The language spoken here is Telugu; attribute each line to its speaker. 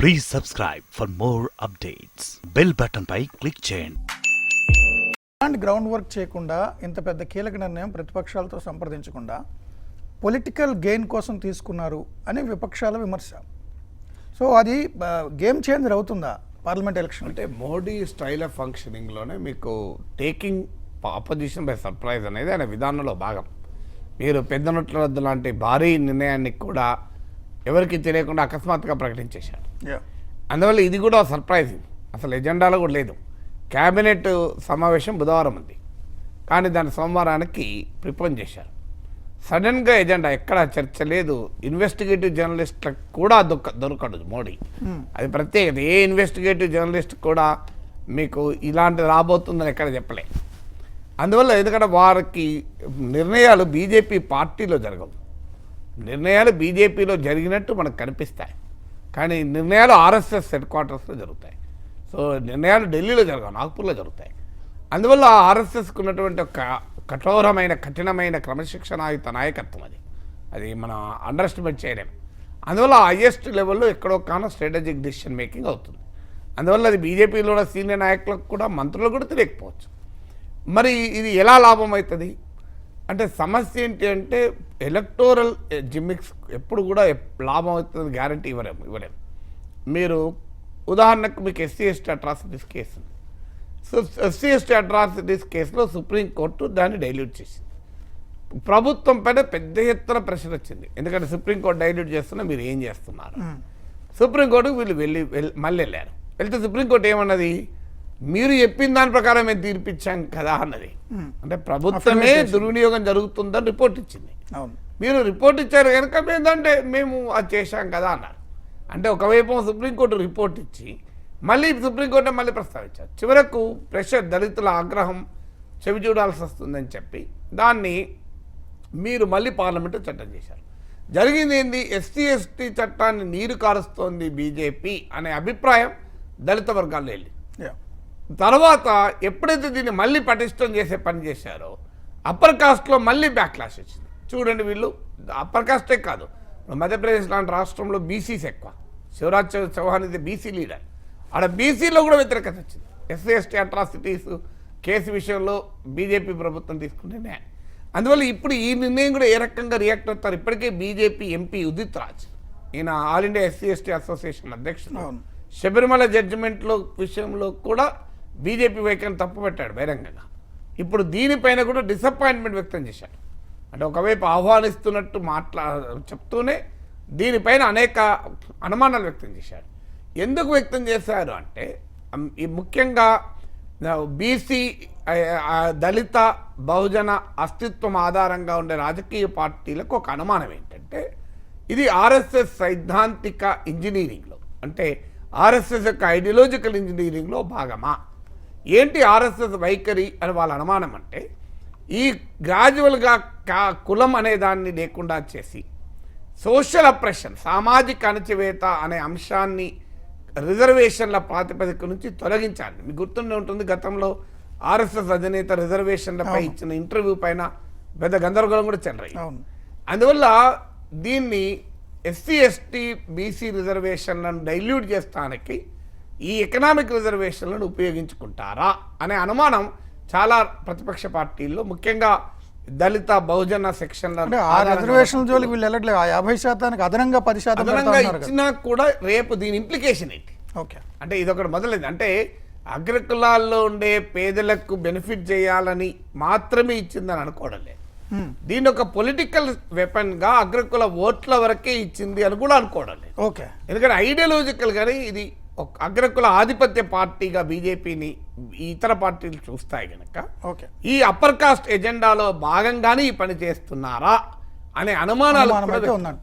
Speaker 1: Please subscribe for more updates bell button pi click చేయండి.
Speaker 2: ఎలాంటి గ్రౌండ్ వర్క్ చేయకుండా ఇంత పెద్ద కీలక నిర్ణయం ప్రతిపక్షాలతో సంప్రదించకుండా పొలిటికల్ గెయిన్ కోసం తీసుకున్నారు అని విపక్షాల విమర్శ. సో అది గేమ్ చేంజర్ అవుతుందా పార్లమెంట్ ఎలక్షన్
Speaker 3: అంటే మోడీ స్టైల్ ఆఫ్ ఫంక్షనింగ్లోనే మీకు టేకింగ్ అపోజిషన్ బై సర్ప్రైజ్ అనేది ఆయన విధానంలో భాగం. మీరు పెద్ద నోట్ల రద్దు లాంటి భారీ నిర్ణయాన్ని కూడా ఎవరికి తెలియకుండా అకస్మాత్తుగా ప్రకటించేశారు అందువల్ల ఇది కూడా సర్ప్రైజింగ్ అసలు ఎజెండాలో కూడా లేదు. క్యాబినెట్ సమావేశం బుధవారం ఉంది. కానీ దాని సోమవారానికి ప్రిపోన్ చేశారు. సడన్గా ఎజెండా ఎక్కడ చర్చ లేదు. ఇన్వెస్టిగేటివ్ జర్నలిస్ట్లకు కూడా దొక్క దొరకడు మోడీ. అది ప్రత్యేకత. ఏ ఇన్వెస్టిగేటివ్ జర్నలిస్ట్ కూడా మీకు ఇలాంటి రాబోతుందని ఎక్కడ చెప్పలే. అందువల్ల ఎందుకంటే వారికి నిర్ణయాలు బీజేపీ పార్టీలో జరగవు. నిర్ణయాలు బీజేపీలో జరిగినట్టు మనకు కనిపిస్తాయి. కానీ నిర్ణయాలు ఆర్ఎస్ఎస్ హెడ్ క్వార్టర్స్లో జరుగుతాయి. సో నిర్ణయాలు ఢిల్లీలో జరగవు నాగ్పూర్లో జరుగుతాయి. అందువల్ల ఆర్ఎస్ఎస్కి ఉన్నటువంటి ఒక కఠోరమైన కఠినమైన క్రమశిక్షణాయుత నాయకత్వం అది. అది మనం అండర్స్టిమేట్ చేయలేము. అందువల్ల హయ్యెస్ట్ లెవెల్లో ఎక్కడో కానో స్ట్రాటజిక్ డిసిషన్ మేకింగ్ అవుతుంది. అందువల్ల అది బీజేపీలో సీనియర్ నాయకులకు కూడా మంత్రులకు కూడా తెలియకపోవచ్చు. మరి ఇది ఎలా లాభం అవుతుంది? అంటే సమస్య ఏంటి అంటే ఎలక్టోరల్ జిమ్మిక్స్ ఎప్పుడు కూడా లాభం అవుతుంది గ్యారంటీ ఇవ్వలేము ఇవ్వలేము మీరు ఉదాహరణకు మీకు SC ST atrocities case so SC ST atrocities కేసులో సుప్రీంకోర్టు దాన్ని డైల్యూట్ చేసింది. ప్రభుత్వం పైన పెద్ద ఎత్తున ప్రెషర్ వచ్చింది. ఎందుకంటే సుప్రీంకోర్టు డైల్యూట్ చేస్తున్నా మీరు ఏం చేస్తున్నారు? సుప్రీంకోర్టుకు వీళ్ళు వెళ్ళి వెళ్ళి మళ్ళీ వెళ్ళారు. వెళ్తే సుప్రీంకోర్టు ఏమన్నది? మీరు చెప్పిన దాని ప్రకారం మేము తీర్పిచ్చాం కదా అన్నది. అంటే ప్రభుత్వమే దుర్వినియోగం జరుగుతుందని రిపోర్ట్ ఇచ్చింది.
Speaker 2: అవును.
Speaker 3: మీరు రిపోర్ట్ ఇచ్చారు కనుక మేమంటే మేము అది చేశాం కదా అన్నారు. అంటే ఒకవైపు సుప్రీంకోర్టు రిపోర్ట్ ఇచ్చి మళ్ళీ సుప్రీంకోర్టు మళ్ళీ ప్రస్తావించారు. చివరకు ప్రెషర్ దళితుల ఆగ్రహం చెవి చూడాల్సి వస్తుందని చెప్పి దాన్ని మీరు మళ్ళీ పార్లమెంటు చట్టం చేశారు. జరిగింది ఏంది? ఎస్టీ ఎస్టీ చట్టాన్ని నీరు కారుస్తోంది బీజేపీ అనే అభిప్రాయం దళిత వర్గాల్లో వెళ్ళి తర్వాత ఎప్పుడైతే దీన్ని మళ్ళీ పటిష్టం చేసే పని చేశారో అప్పర్ కాస్ట్లో మళ్ళీ బ్యాక్లాష్ వచ్చింది. చూడండి వీళ్ళు అప్పర్ కాస్టే కాదు. మధ్యప్రదేశ్ లాంటి రాష్ట్రంలో బీసీస్ ఎక్కువ. శివరాజ్ చౌహాన్ ఇది బీసీ లీడర్ ఆడ బీసీలో కూడా వ్యతిరేకత వచ్చింది. ఎస్సీ ఎస్టీ అట్రాసిటీస్ కేసు విషయంలో బీజేపీ ప్రభుత్వం తీసుకునే నిర్ణయం అందువల్ల ఇప్పుడు ఈ నిర్ణయం కూడా ఏ రకంగా రియాక్ట్ అవుతారు? ఇప్పటికే బీజేపీ ఎంపీ ఉదిత్ రాజ్. ఈయన all India SC ST association అధ్యక్షుడు. శబరిమల జడ్జిమెంట్లో విషయంలో కూడా బీజేపీ వైఖరిని తప్పుపెట్టాడు బహిరంగంగా. ఇప్పుడు దీనిపైన కూడా డిసప్పాయింట్మెంట్ వ్యక్తం చేశాడు. అంటే ఒకవైపు ఆహ్వానిస్తున్నట్టు మాట్లా చెప్తూనే దీనిపైన అనేక అనుమానాలు వ్యక్తం చేశాడు. ఎందుకు వ్యక్తం చేశారు అంటే ఈ ముఖ్యంగా బీసీ దళిత బహుజన అస్తిత్వం ఆధారంగా ఉండే రాజకీయ పార్టీలకు ఒక అనుమానం ఏంటంటే ఇది ఆర్ఎస్ఎస్ సైద్ధాంతిక ఇంజనీరింగ్లో. అంటే ఆర్ఎస్ఎస్ యొక్క ఐడియాలజికల్ ఇంజనీరింగ్లో భాగమా? ఏంటి ఆర్ఎస్ఎస్ వైఖరి అని వాళ్ళ అనుమానం అంటే ఈ గ్రాడ్యువల్గా కా కులం అనే దాన్ని లేకుండా చేసి సోషల్ అప్రెషన్ సామాజిక అణచివేత అనే అంశాన్ని రిజర్వేషన్ల ప్రాతిపదిక నుంచి తొలగించాలి. మీకు గుర్తుండే ఉంటుంది గతంలో ఆర్ఎస్ఎస్ అధినేత రిజర్వేషన్లపై ఇచ్చిన ఇంటర్వ్యూ పైన పెద్ద గందరగోళం కూడా
Speaker 2: అవును.
Speaker 3: అందువల్ల దీన్ని ఎస్సీ ఎస్టీ బీసీ రిజర్వేషన్లను డైల్యూట్ చేస్తానికి ఈ ఎకనామిక్ రిజర్వేషన్లను ఉపయోగించుకుంటారా అనే అనుమానం చాలా ప్రతిపక్ష పార్టీల్లో ముఖ్యంగా దళిత బహుజన సెక్షన్ల
Speaker 2: అంటే ఆ రిజర్వేషన్ జోలికి వీళ్ళు వెళ్ళట్లేదు. ఆ యాభై శాతానికి అదనంగా పది శాతం
Speaker 3: అదనంగా. ఇచ్చినా కూడా రేపు దీని ఇంప్లికేషన్ ఏంటి?
Speaker 2: ఓకే.
Speaker 3: అంటే ఇదొకటి మొదలైంది. అంటే అగ్రకులాల్లో ఉండే పేదలకు బెనిఫిట్ చేయాలని మాత్రమే ఇచ్చిందని అనుకోవడం లేదు. దీని ఒక పొలిటికల్ వెపన్గా అగ్రకుల ఓట్ల వరకే ఇచ్చింది అని కూడా అనుకోవడం లేదు.
Speaker 2: ఓకే.
Speaker 3: ఎందుకంటే ఐడియాలజికల్ గానీ ఇది అగ్రకుల ఆధిపత్య పార్టీగా బీజేపీని ఇతర పార్టీలు చూస్తాయి గనక
Speaker 2: ఓకే.
Speaker 3: ఈ అప్పర్ కాస్ట్ ఎజెండాలో భాగంగానే ఈ పని చేస్తున్నారా అనే అనుమానాలు
Speaker 2: అనుమానం